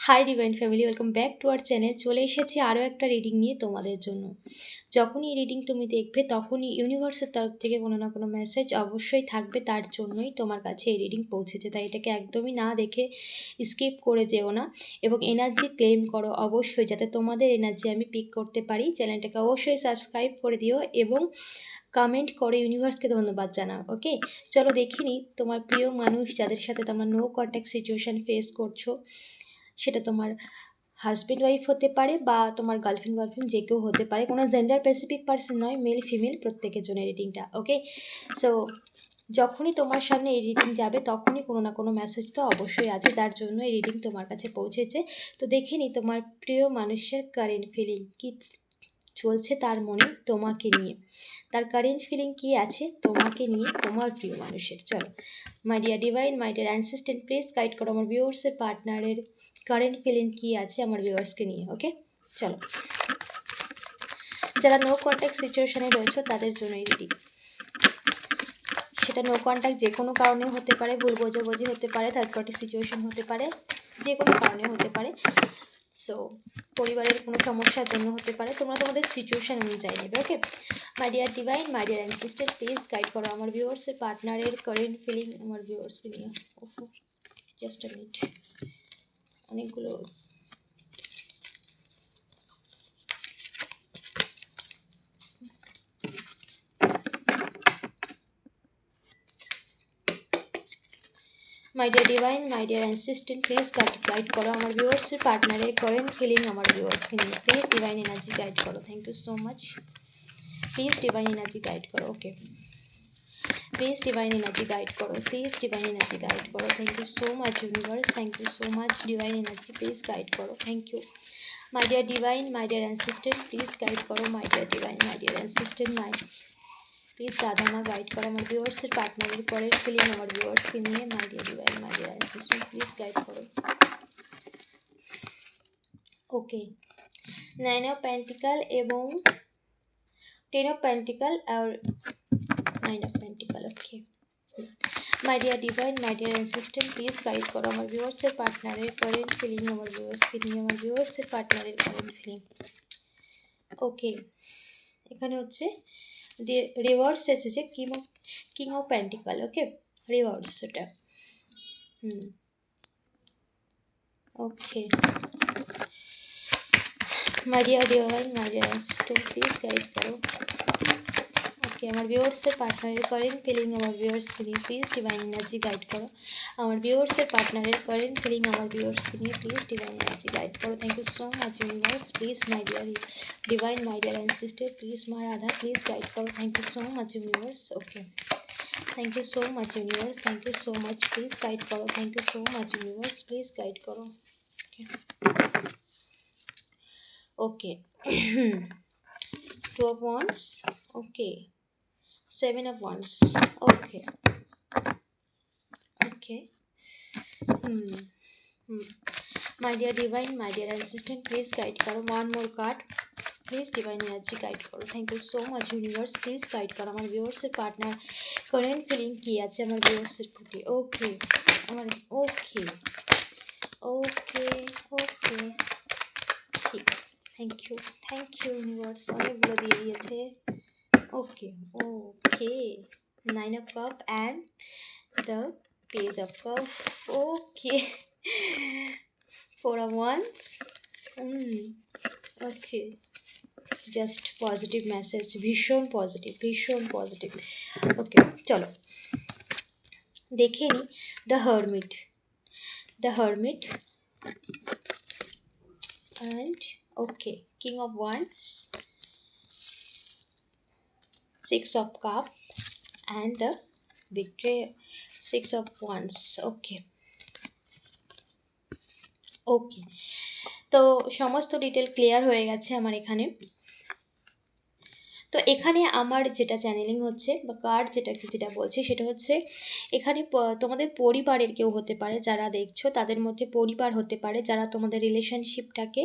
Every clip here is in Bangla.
Hi divine family welcome back to our channel চলে এসেছি আরও একটা রিডিং নিয়ে তোমাদের জন্য। যখনই এই রিডিং তুমি দেখবে, তখনই ইউনিভার্সের তরফ থেকে কোনো না কোনো মেসেজ অবশ্যই থাকবে, তার জন্যই তোমার কাছে এই রিডিং পৌঁছেছে। তাই এটাকে একদমই না দেখে স্কিপ করে যেও না এবং এনার্জি ক্লেম করো অবশ্যই, যাতে তোমাদের এনার্জি আমি পিক করতে পারি। চ্যানেলটাকে অবশ্যই সাবস্ক্রাইব করে দিও এবং কমেন্ট করে ইউনিভার্সকে ধন্যবাদ জানাও ওকে চলো দেখিনি তোমার প্রিয় মানুষ যাদের সাথে তোমরা নো কন্ট্যাক্ট সিচুয়েশান ফেস করছ। সেটা তোমার হাজব্যান্ড ওয়াইফ হতে পারে বা তোমার গার্লফ্রেন্ড গার্লফ্রেন্ড যে কেউ হতে পারে। কোনো জেন্ডার স্পেসিফিক পার্সন নয় মেল ফিমেল প্রত্যেকের জন্য রিডিংটা ওকে সো যখনই তোমার সামনে এই রিডিং যাবে, তখনই কোনো না কোনো মেসেজ তো অবশ্যই আছে, যার জন্য এই রিডিং তোমার কাছে পৌঁছেছে। তো দেখে নি তোমার প্রিয় মানুষের কারেন্ট ফিলিং কি চলছে তার মনে তোমাকে নিয়ে। তার কারেন্ট ফিলিং কি আছে তোমাকে নিয়ে তোমার প্রিয় মানুষের। চলো my dear divine my dear assistant please guide করো আমার ভিউয়ার্সের পার্টনারের কারেন্ট ফিলিং কি আছে আমার ভিউয়ার্সকে নিয়ে ওকে চলো। যারা নো কন্ট্যাক্ট সিচুয়েশানে রয়েছে তাদের জন্য রিডিং সেটা নো কন্ট্যাক্ট যে কোনো কারণে হতে পারে, ভুল বোঝাবুঝি হতে পারে থার্ড পার্টি সিচুয়েশন হতে পারে যে কোনো কারণে হতে পারে। সো পরিবারের কোনো সমস্যার জন্য হতে পারে, তোমরা তোমাদের সিচুয়েশান অনুযায়ী নেবে okay my dear divine my dear assistant please guide করো আমার ভিউয়ার্সের পার্টনারের কারেন্ট ফিলিং আমার ভিউয়ার্সকে নিয়ে। জাস্ট মিনিট অনেকগুলো। My dear divine my dear assistant please guide করো আমার ভিউয়ার্সের পার্টনারের করেন ফিলিং আমার ভিউয়ার্সকে নিয়ে প্লিজ ডিভাইন এনার্জি গাইড করো thank you so much please divine energy guide করো okay please divine energy guide করো প্লিজ ডিভাইন এনার্জি গাইড করো thank you so much universe thank you so much divine energy please guide করো thank you my dear divine my dear assistant please guide করো my dear divine my dear assistant my please রাধামা guide করো আমার ভিউয়ার্সের পার্টনারের পরের ফিলিং আমার ভিউয়ার্সকে নিয়ে my dear divine my dear assistant please guide করো ওকে নাইন অফ প্যান্টিকাল এবং ten of pentacle R nine of pentacle okay my dear divine my dear assistant please guide করো আমার ভিউয়ার্সের পার্টনারের কারেন্ট ফিলিং আমার ভিউয়ার্সকে নিয়ে আমার ভিউয়ার্সের পার্টনারের কারেন্ট ফিলিং ওকে এখানে হচ্ছে রিভার্স এসেছে king of king of pentacle okay reverse এটা। হুম। Okay dear divine my assistant please guide করো ওকে আমার ভিউয়ার্সের পার্টনারের কারেন্ট ফিলিং আমার ভিউয়ার্সকে নিয়ে প্লিজ ডিভাইন এনার্জি গাইড করো আমার ভিউয়ার্সের পার্টনারের কারেন্ট ফিলিং আমার ভিউয়ার্সকে নিয়ে প্লিজ ডিভাইন এনার্জি গাইড করো thank you so much universe please my dear divine my dear ancestor please মা রাধা প্লিজ গাইড করো thank you so much universe okay thank you so much universe thank you so much please guide করো thank you so much universe please guide করো okay two of wands okay seven of wands. Okay. Okay. Hmm. Hmm. my dear divine, my dear assistant, please guide করো one more card. Please divine energy guide করো thank you so much universe please guide করো আমার ভিউয়ার্সের পার্টনার কারেন্ট ফিলিং কী আছে আমার ভিউয়ার্সের প্রতি। ওকে আমার ওকে ওকে ওকে ঠিক। Thank you thank you universe অনেকগুলো দিয়ে দিয়েছে। Okay. Okay. Nine of cup and the page of cup okay. Four of wands. Mm, okay. Just positive message ভীষণ পজিটিভ ভীষণ পজিটিভ ওকে চলো দেখে নিই the hermit the hermit and okay king of wands six of cup and the victory, six of wands. Okay. Okay তো সমস্ত ডিটেল ক্লিয়ার হয়ে গেছে আমার এখানে। তো এখানে আমার যেটা চ্যানেলিং হচ্ছে বা কার্ড যেটা যেটা বলছে সেটা হচ্ছে এখানে তোমাদের পরিবারের কেউ হতে পারে, যারা দেখছ তাদের মধ্যে পরিবার হতে পারে, যারা তোমাদের রিলেশনশিপটাকে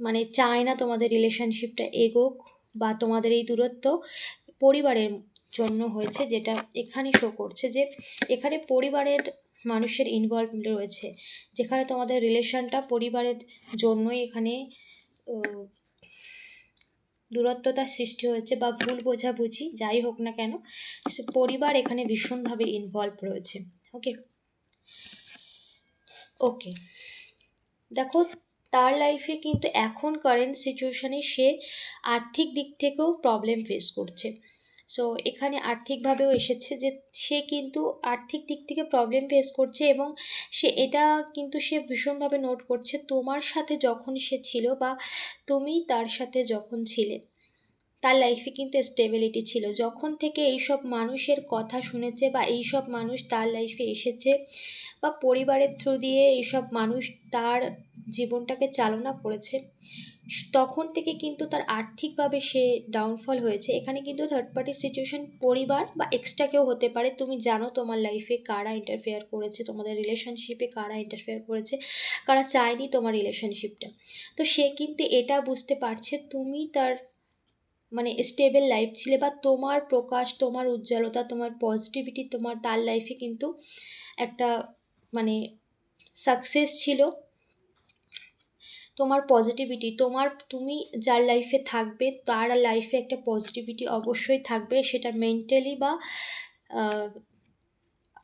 মানে চায় না তোমাদের রিলেশনশিপটা এগোক। বা তোমাদের এই দূরত্ব পরিবারের জন্য হয়েছে, যেটা এখানে শো করছে যে এখানে পরিবারের মানুষের ইনভলভ রয়েছে। যেখানে তোমাদের রিলেশনটা পরিবারের জন্যই এখানে দূরত্বতার সৃষ্টি হয়েছে বা ভুল বোঝাবুঝি যাই হোক না কেন পরিবার এখানে ভীষণভাবে ইনভলভ রয়েছে। ওকে ওকে দেখো তার লাইফে কিন্তু এখন কারেন্ট সিচুয়েশানে সে আর্থিক দিক থেকেও প্রবলেম ফেস করছে। সো এখানে আর্থিকভাবেও এসেছে যে সে কিন্তু আর্থিক দিক থেকে প্রবলেম ফেস করছে এবং সে এটা কিন্তু সে ভীষণভাবে নোট করছে তোমার সাথে যখন সে ছিল বা তুমি তার সাথে যখন ছিলে। তার লাইফে কিন্তু স্টেবিলিটি ছিল। যখন থেকে এইসব মানুষের কথা শুনেছে বা এইসব মানুষ তার লাইফে এসেছে বা পরিবারের থ্রু দিয়ে এইসব মানুষ তার জীবনটাকে চালনা করেছে, তখন থেকে কিন্তু তার আর্থিকভাবে সে ডাউনফল হয়েছে। এখানে কিন্তু থার্ড পার্টি সিচুয়েশন পরিবার বা এক্সট্রা কেউ হতে পারে। তুমি জানো তোমার লাইফে কারা ইন্টারফেয়ার করেছে, তোমাদের রিলেশনশিপে কারা ইন্টারফেয়ার করেছে, কারা চায়নি তোমার রিলেশনশিপটা তো সে কিন্তু এটা বুঝতে পারছে, তুমি তার মানে স্টেবল লাইফ ছিলে বা তোমার প্রকাশ, তোমার উজ্জ্বলতা, তোমার পজিটিভিটি তোমার তার লাইফে কিন্তু একটা মানে সাকসেস ছিল। তোমার পজিটিভিটি তোমার, তুমি যার লাইফে থাকবে, তার লাইফে একটা পজিটিভিটি অবশ্যই থাকবে, সেটা মেন্টালি বা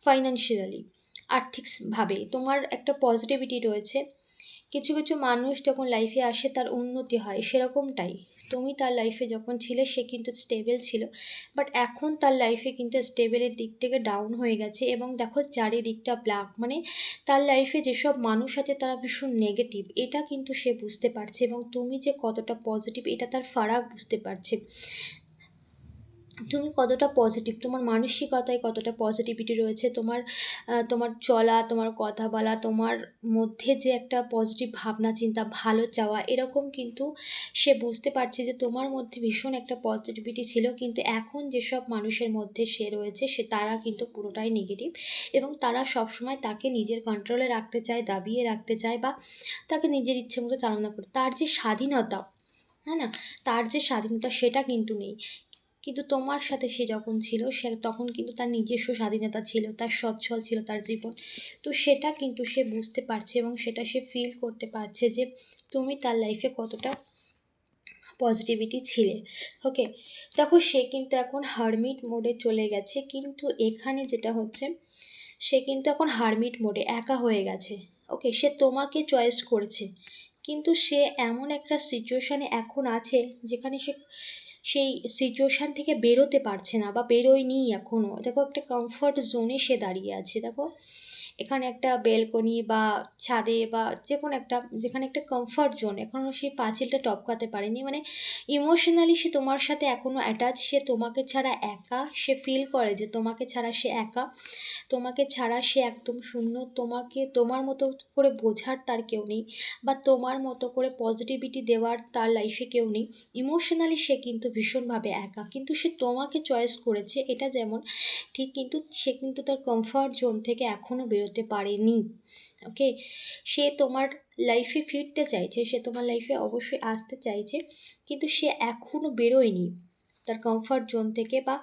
ফাইন্যান্সিয়ালি আর্থিকভাবে তোমার একটা পজিটিভিটি রয়েছে। কিছু কিছু মানুষ যখন লাইফে আসে, তার উন্নতি হয়, সেরকমটাই। তুমি তার লাইফে যখন ছিলে, সে কিন্তু স্টেবেল ছিল। বাট এখন তার লাইফে কিন্তু স্টেবেলের দিক থেকে ডাউন হয়ে গেছে এবং দেখো চারিদিকটা ব্ল্যাক মানে তার লাইফে যেসব মানুষ আছে, তারা ভীষণ নেগেটিভ এটা কিন্তু সে বুঝতে পারছে এবং তুমি যে কতটা পজিটিভ এটা তার ফারাক বুঝতে পারছে। তুমি কতটা পজিটিভ তোমার মানসিকতায় কতটা পজিটিভিটি রয়েছে? তোমার তোমার চলা, তোমার কথা বলা, তোমার মধ্যে যে একটা পজিটিভ ভাবনা, চিন্তা, ভালো চাওয়া, এরকম কিন্তু সে বুঝতে পারছে যে তোমার মধ্যে ভীষণ একটা পজিটিভিটি ছিল। কিন্তু এখন যেসব মানুষের মধ্যে সে রয়েছে, সে, তারা কিন্তু পুরোটাই নেগেটিভ এবং তারা সবসময় তাকে নিজের কন্ট্রোলে রাখতে চায়, দাবিয়ে রাখতে চায় বা তাকে নিজের ইচ্ছে মতো চালনা করে তার যে স্বাধীনতা হ্যাঁ না? তার যে স্বাধীনতা, সেটা কিন্তু নেই। কিন্তু তোমার সাথে সে যখন ছিল, সে তখন কিন্তু তার নিজস্ব স্বাধীনতা ছিল, তার সচ্ছল ছিল তার জীবন। তো সেটা কিন্তু সে বুঝতে পারছে এবং সেটা সে ফিল করতে পারছে যে তুমি তার লাইফে কতটা পজিটিভিটি ছিলে। ওকে দেখো, সে কিন্তু এখন হারমিট মোডে চলে গেছে, কিন্তু এখানে যেটা হচ্ছে, সে কিন্তু এখন হারমিট মোডে একা হয়ে গেছে। ওকে সে তোমাকে চয়েস করেছে, কিন্তু সে এমন একটা সিচুয়েশানে এখন আছে, যেখানে সে সেই সিচুয়েশান থেকে বেরোতে পারছে না বা বেরোয়নি এখনও দেখো একটা কমফর্ট জোনে সে দাঁড়িয়ে আছে, দেখো? এখানে একটা বেলকনি বা ছাদে বা যে কোনো একটা, যেখানে একটা কমফর্ট জোন এখনও সেই পাঁচিলটা টপকাতে পারেনি। মানে ইমোশনালি সে তোমার সাথে এখনও অ্যাটাচ সে তোমাকে ছাড়া একা, সে ফিল করে যে তোমাকে ছাড়া সে একা, তোমাকে ছাড়া সে একদম শূন্য, তোমাকে, তোমার মতো করে বোঝার তার কেউ নেই বা তোমার মতো করে পজিটিভিটি দেওয়ার তার লাইফে কেউ নেই। ইমোশনালি সে কিন্তু ভীষণভাবে একা, কিন্তু সে তোমাকে চয়েস করেছে। এটা যেমন, ঠিক কিন্তু সে কিন্তু তার কমফর্ট জোন থেকে এখনও বেরোতে পারেনি। ওকে সে তোমার লাইফে ফিরতে চাইছে, সে তোমার লাইফে অবশ্যই আসতে চাইছে, কিন্তু সে এখনও বেরোয়নি। তার কমফর্ট জোন থেকে বা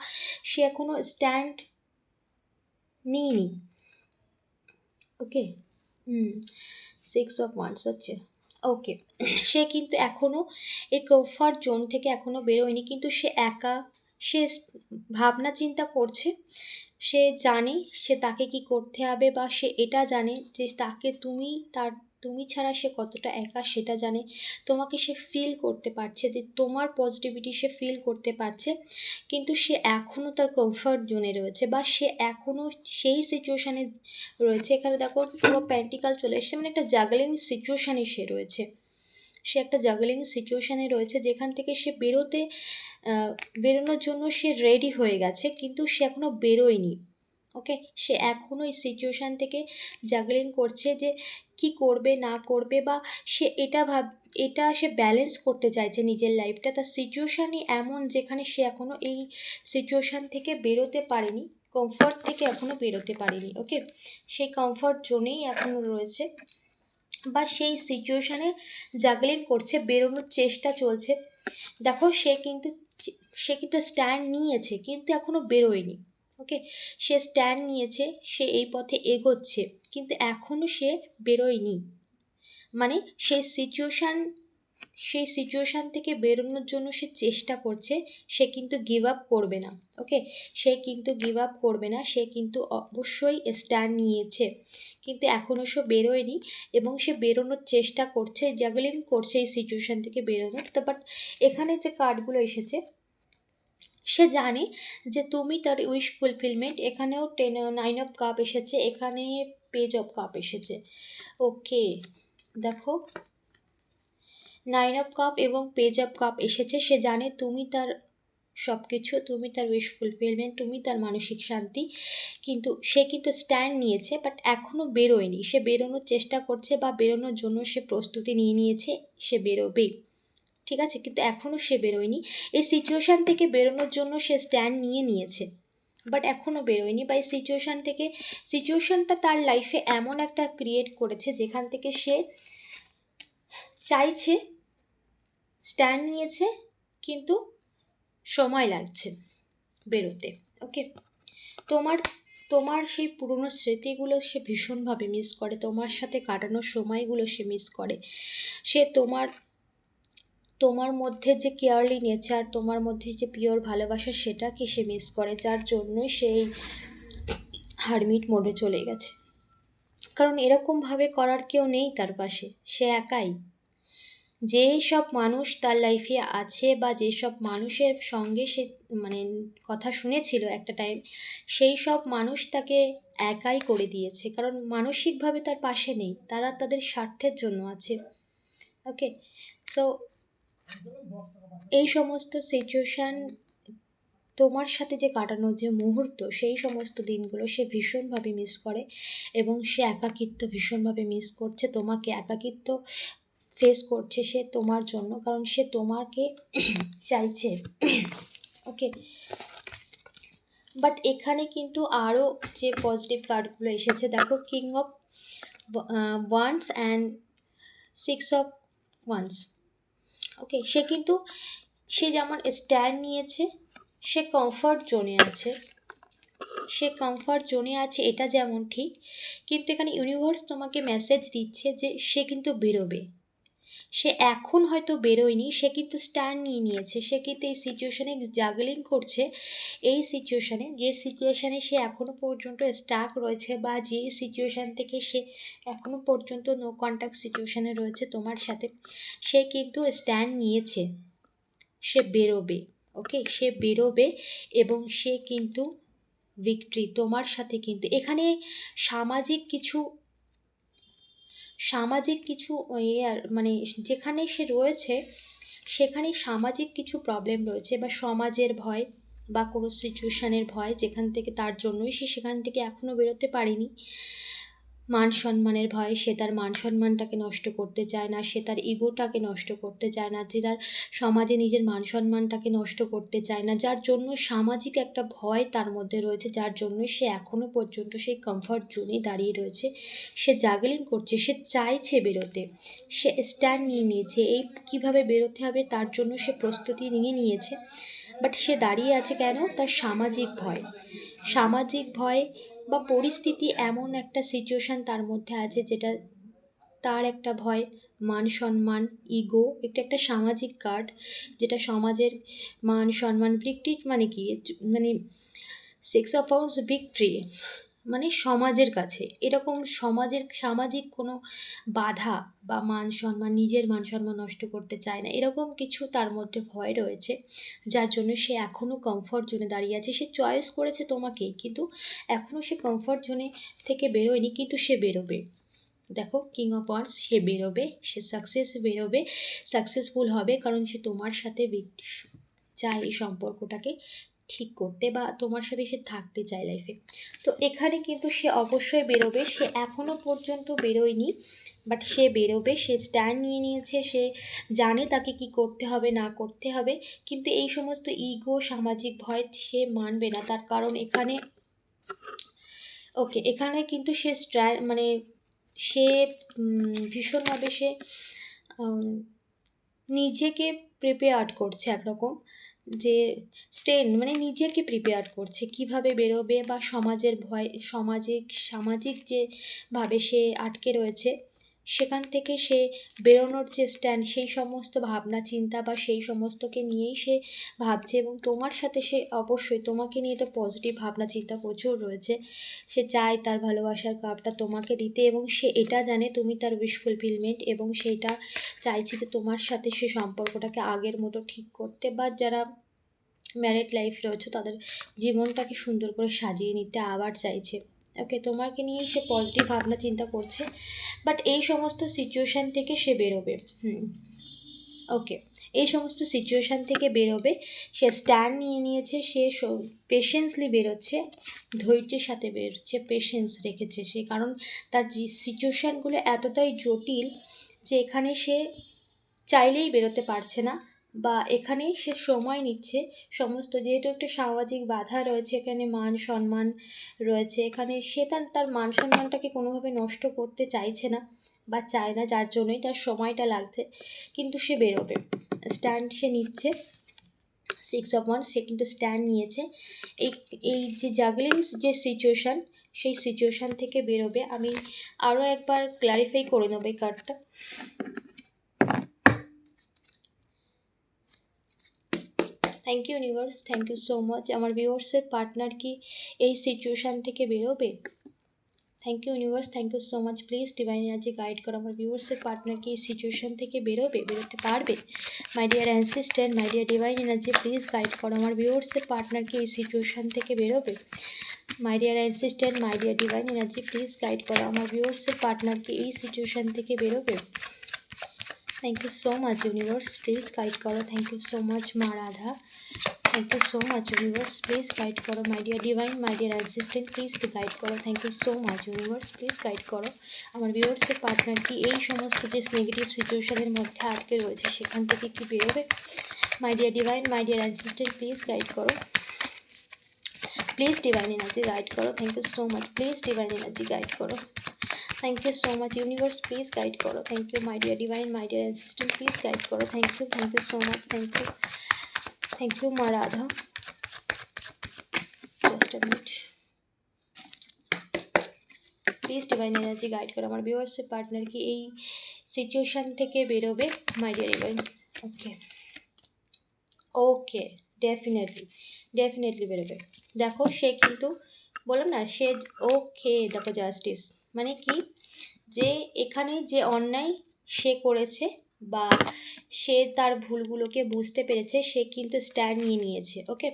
সে এখনও স্ট্যান্ড নিইনি। Okay hmm six of wands হচ্ছে। ওকে সে কিন্তু এখনও এই কমফর্ট জোন থেকে এখনও বেরোয়নি, কিন্তু সে একা, সে ভাবনা চিন্তা করছে সে জানে সে তাকে কি করতে হবে বা সে এটা জানে যে তাকে তুমি, তার, তুমি ছাড়া সে কতটা একা সেটা জানে। তোমাকে সে ফিল করতে পারছে যে তোমার পজিটিভিটি সে ফিল করতে পারছে, কিন্তু সে এখনও তার কমফর্ট জোনে রয়েছে বা সে এখনও সেই সিচুয়েশানে রয়েছে। এখানে দেখো পুরো প্যান্টিকাল চলে এসছে মানে একটা জাগলিং সিচুয়েশানে সে রয়েছে। সে একটা জাগলিং সিচুয়েশানে রয়েছে, যেখান থেকে সে বেরোতে বেরোনোর জন্য সে রেডি হয়ে গেছে, কিন্তু সে এখনও বেরোয়নি ওকে সে এখনও এই সিচুয়েশান থেকে জাগলিং করছে যে কি করবে, না করবে, বা সে এটা ভাব, এটা সে ব্যালেন্স করতে চাইছে নিজের লাইফটা তার সিচুয়েশানই এমন যেখানে সে এখনও এই সিচুয়েশান থেকে বেরোতে পারেনি কমফর্ট থেকে এখনও বেরোতে পারেনি ওকে সেই কমফর্ট জোনেই এখনও রয়েছে। বা সেই সিচুয়েশানে জাগলিং করছে, বেরোনোর চেষ্টা চলছে। দেখো, সে কিন্তু সে কিন্তু স্ট্যান্ড নিয়েছে, কিন্তু এখনও বেরোয়নি ওকে সে স্ট্যান্ড নিয়েছে, সে এই পথে এগোচ্ছে, কিন্তু এখনও সে বেরোয়নি। মানে সেই সিচুয়েশান সেই সিচুয়েশান থেকে বেরোনোর জন্য সে চেষ্টা করছে, সে কিন্তু গিভ আপ করবে না ওকে সে কিন্তু গিভ আপ করবে না, সে কিন্তু অবশ্যই স্ট্যান্ড নিয়েছে, কিন্তু এখনও সে বেরোয়নি এবং সে বেরোনোর চেষ্টা করছে জাগলিং করছে এই সিচুয়েশান থেকে বেরোনোর, তো বাট এখানে যে কার্ডগুলো এসেছে, সে জানে যে তুমি তার উইশ ফুলফিলমেন্ট এখানেও টেন নাইন অফ কাপ এসেছে, এখানে পেজ অফ কাপ এসেছে ওকে দেখো নাইন অফ কাপ এবং পেজ অফ কাপ এসেছে। সে জানে তুমি তার সব কিছু তুমি তার উইশ ফুলফিলমেন্ট তুমি তার মানসিক শান্তি। কিন্তু সে কিন্তু স্ট্যান্ড নিয়েছে বাট এখনও বেরোয়নি। সে বেরোনোর চেষ্টা করছে বা বেরোনোর জন্য সে প্রস্তুতি নিয়ে নিয়েছে, সে বেরোবে। ঠিক আছে? কিন্তু এখনও সে বেরোয়নি। এই সিচুয়েশান থেকে বেরোনোর জন্য সে স্ট্যান্ড নিয়ে নিয়েছে বাট এখনও বেরোয়নি বা এই সিচুয়েশান থেকে সিচুয়েশানটা তার লাইফে এমন একটা ক্রিয়েট করেছে যেখান থেকে সে চাইছে স্ট্যান্ড নিয়েছে, কিন্তু সময় লাগছে বেরোতে ওকে তোমার তোমার সেই পুরনো স্মৃতিগুলো সে ভীষণভাবে মিস করে, তোমার সাথে কাটানোর সময়গুলো সে মিস করে। সে তোমার তোমার মধ্যে যে কেয়ারলি নেচার, তোমার মধ্যে যে পিওর ভালোবাসা, সেটাকে সে মিস করে, যার জন্যই সেই হারমিট মোডে চলে গেছে। কারণ এরকমভাবে করার কেউ নেই তার পাশে, সে একাই। যেই সব মানুষ তার লাইফে আছে বা যেসব মানুষের সঙ্গে সে মানে কথা শুনেছিল একটা টাইম সেই সব মানুষ তাকে একাই করে দিয়েছে। কারণ মানসিকভাবে তার পাশে নেই, তারা তাদের স্বার্থের জন্য আছে। ওকে সো এই সমস্ত সিচুয়েশান তোমার সাথে যে কাটানো যে মুহূর্ত, সেই সমস্ত দিনগুলো সে ভীষণভাবে মিস করে এবং সে একাকিত্ব ভীষণভাবে মিস করছে। তোমাকে একাকিত্ব ফেস করছে সে তোমার জন্য, কারণ সে তোমাকে চাইছে। ওকে বাট এখানে কিন্তু আরও যে পজিটিভ কার্ডগুলো এসেছে, দেখো king of wands and six of wands okay সে কিন্তু, সে যেমন স্ট্যান্ড নিয়েছে, সে কমফর্ট জোনে আছে। সে কমফর্ট জোনে আছে, এটা যেমন ঠিক। কিন্তু এখানে ইউনিভার্স তোমাকে মেসেজ দিচ্ছে যে সে কিন্তু বেরোবে। সে এখন হয়তো বেরোয়নি, সে কিন্তু স্ট্যান্ড নিয়ে নিয়েছে, সে কিন্তু এই সিচুয়েশানে জাগলিং করছে, এই সিচুয়েশানে যে সিচুয়েশানে সে এখনও পর্যন্ত স্টাক রয়েছে বা যে সিচুয়েশান থেকে সে এখনও পর্যন্ত নো কন্ট্যাক্ট সিচুয়েশানে রয়েছে তোমার সাথে, সে কিন্তু স্ট্যান্ড নিয়েছে, সে বেরোবে ওকে সে বেরোবে এবং সে কিন্তু ভিক্টরি তোমার সাথে কিন্তু, এখানে সামাজিক কিছু সামাজিক কিছু ইয়ে আর মানে যেখানে সে রয়েছে সেখানে সামাজিক কিছু প্রবলেম রয়েছে বা সমাজের ভয় বা কোনো সিচুয়েশানের ভয় যেখান থেকে তার জন্যই সে সেখান থেকে এখনও বেরোতে পারেনি। মান সম্মানের ভয় সে তার মান সম্মানটাকে নষ্ট করতে চায় না, সে তার ইগোটাকে নষ্ট করতে চায় না যে তার সমাজে নিজের মান সম্মানটাকে নষ্ট করতে চায় না, যার জন্য সামাজিক একটা ভয় তার মধ্যে রয়েছে, যার জন্য সে এখনও পর্যন্ত সেই কমফর্ট জোনেই দাঁড়িয়ে রয়েছে। সে জাগলিং করছে, সে চাইছে বেরোতে, সে স্ট্যান্ড নিয়ে নিয়েছে, এই কীভাবে বেরোতে হবে তার জন্য সে প্রস্তুতি নিয়ে নিয়েছে বাট সে দাঁড়িয়ে আছে কেন? তার সামাজিক ভয়। সামাজিক ভয় বা পরিস্থিতি এমন একটা সিচুয়েশান তার মধ্যে আছে যেটা তার একটা ভয়, মান সম্মান ইগো একটা একটা সামাজিক কার্ড যেটা সমাজের মান সম্মান ভিক্টরি মানে কি? মানে সিক্স অফ ভিক্টরি মানে সমাজের কাছে। এরকম সমাজের, সামাজিক কোনো বাধা বা মান সম্মান, নিজের মান সম্মান নষ্ট করতে চায় না, এরকম কিছু তার মধ্যে ভয় রয়েছে, যার জন্য সে এখনও কমফর্ট জোনে দাঁড়িয়ে আছে। সে চয়েস করেছে তোমাকে, কিন্তু এখনও সে কমফর্ট জোনে থেকে বেরোয়নি, কিন্তু সে বেরোবে। দেখো কিং অফ ওয়ার্ডস সে বেরোবে, সে সাকসেস বেরোবে সাকসেসফুল হবে, কারণ সে তোমার সাথে চায় এই সম্পর্কটাকে ঠিক করতে বা তোমার সাথে সে থাকতে চায় লাইফে তো এখানে কিন্তু সে অবশ্যই বেরোবে, সে এখনও পর্যন্ত বেরোয়নি বাট সে বেরোবে, সে স্ট্যান্ড নিয়ে নিয়েছে, সে জানে তাকে কি করতে হবে, না করতে হবে, কিন্তু এই সমস্ত ইগো সামাজিক ভয় সে মানবে না। তার কারণ এখানে ওকে এখানে কিন্তু সে মানে সে ভীষণভাবে সে নিজেকে প্রিপেয়ার্ড করছে একরকম। যে স্টেন মানে নিজেকে প্রিপেয়ার করছে, কীভাবে বেরোবে বা সমাজের ভয়, সামাজিক সামাজিক যে ভাবে সে আটকে রয়েছে, সেখান থেকে সে বেরোনোর যে স্ট্যান্ড সেই সমস্ত ভাবনা, চিন্তা বা সেই সমস্তকে নিয়েই সে ভাবছে এবং তোমার সাথে সে অবশ্যই তোমাকে নিয়ে তো পজিটিভ ভাবনা, চিন্তা প্রচুর রয়েছে। সে চায় তার ভালোবাসার কাপটা তোমাকে দিতে এবং সে এটা জানে তুমি তার উইশ ফুলফিলমেন্ট এবং সেটা চাইছে যে তোমার সাথে সে সম্পর্কটাকে আগের মতো ঠিক করতে বা যারা ম্যারেড লাইফ রয়েছে, তাদের জীবনটাকে সুন্দর করে সাজিয়ে নিতে আবার চাইছে। ওকে তোমাকে নিয়েই সে পজিটিভ ভাবনা চিন্তা করছে বাট এই সমস্ত সিচুয়েশান থেকে সে বেরোবে, হুম। ওকে এই সমস্ত সিচুয়েশান থেকে বেরোবে, সে স্ট্যান্ড নিয়ে নিয়েছে, সে পেশেন্সলি বেরোচ্ছে, ধৈর্যের সাথে বেরোচ্ছে পেশেন্স রেখেছে সে, কারণ তার সিচুয়েশানগুলো এতটাই জটিল যে এখানে সে চাইলেই বেরোতে পারছে না। বা এখানেই সে সময় নিচ্ছে। সমস্ত যেহেতু একটা সামাজিক বাধা রয়েছে, এখানে মান সম্মান রয়েছে, এখানে সে তার তার মান সম্মানটাকে কোনোভাবে নষ্ট করতে চাইছে না বা চায় না, যার জন্যই তার সময়টা লাগছে, কিন্তু সে বেরোবে। স্ট্যান্ড সে নিচ্ছে সিক্স অফ ওয়ান সে কিন্তু স্ট্যান্ড নিয়েছে। এই এই যে জাগলিং যে সিচুয়েশান সেই সিচুয়েশান থেকে বেরোবে। আমি আরও একবার ক্লারিফাই করে নেব এই কার্ডটা thank you universe thank you so much আমার ভিউয়ার্সের পার্টনার কি এই সিচুয়েশান থেকে বেরোবে? Thank you universe thank you so much please divine energy guide করো। আমার ভিউয়ার্সের পার্টনার কি এই সিচুয়েশান থেকে বেরোবে? বেরোতে পারবে? My dear assistant my dear divine energy please guide করো। আমার ভিউয়ার্সের পার্টনার কি এই সিচুয়েশান থেকে বেরোবে? My dear assistant my dear divine energy please guide করো। আমার ভিউয়ার্সের পার্টনার কি এই সিচুয়েশান থেকে বেরোবে? Thank you so much universe please guide করো থ্যাংক ইউ সো মাচ মা Radha thank you so much universe please guide করো my dear divine my dear assistant please guide করো thank you so much universe please guide করো আমার ভিউয়ার্সের পার্টনার কি এই সমস্ত যে নেগেটিভ সিচুয়েশনের মধ্যে আটকে রয়েছে সেখান থেকে কি বেরোবে my dear divine my dear assistant please guide করো প্লিজ ডিভাইন এনার্জি গাইড করো thank you so much please divine energy guide করো thank you so much universe please guide করো thank you my dear divine my dear assistant please guide করো thank you thank you so much thank you thank you মা Radha just minute please divine energy guide করো আমার ভিউয়ার্সের পার্টনার কি এই সিচুয়েশান থেকে বেরোবে my dear divine okay okay definitely definitely বেরোবে দেখো সে কিন্তু বললাম না সে ওকে দেখো জাস্টিস মানে কি? যে এখানে যে অন্যায় সে করেছে বা সে তার ভুলগুলোকে বুঝতে পেরেছে, সে কিন্তু স্ট্যান্ড নিয়ে নিয়েছে ওকে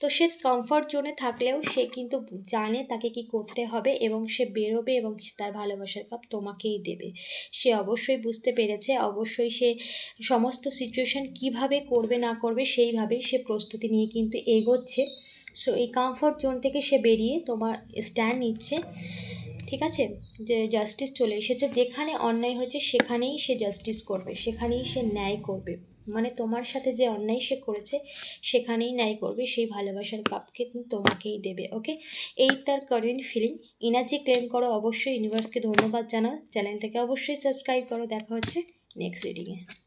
তো সে কমফর্ট জোনে থাকলেও সে কিন্তু জানে তাকে কি করতে হবে এবং সে বেরোবে এবং তার ভালোবাসার কাপ তোমাকেই দেবে। সে অবশ্যই বুঝতে পেরেছে, অবশ্যই সে সমস্ত সিচুয়েশান কীভাবে করবে, না করবে, সেইভাবেই সে প্রস্তুতি নিয়ে কিন্তু এগোচ্ছে। সো এই কমফর্ট জোন থেকে সে বেরিয়ে তোমার স্ট্যান্ড নিচ্ছে। ঠিক আছে? যে জাস্টিস চলে এসেছে, যেখানে অন্যায় হয়েছে, সেখানেই সে জাস্টিস করবে, সেখানেই সে ন্যায় করবে। মানে তোমার সাথে যে অন্যায় সে করেছে, সেখানেই ন্যায় করবে, সেই ভালোবাসার কাপকে তোমাকেই দেবে ওকে এই তার কারেন্ট ফিলিং এনার্জি ক্লেম করো, অবশ্যই ইউনিভার্সকে ধন্যবাদ জানাও। চ্যানেলটাকে অবশ্যই সাবস্ক্রাইব করো। দেখা হচ্ছে নেক্সট রিডিংয়ে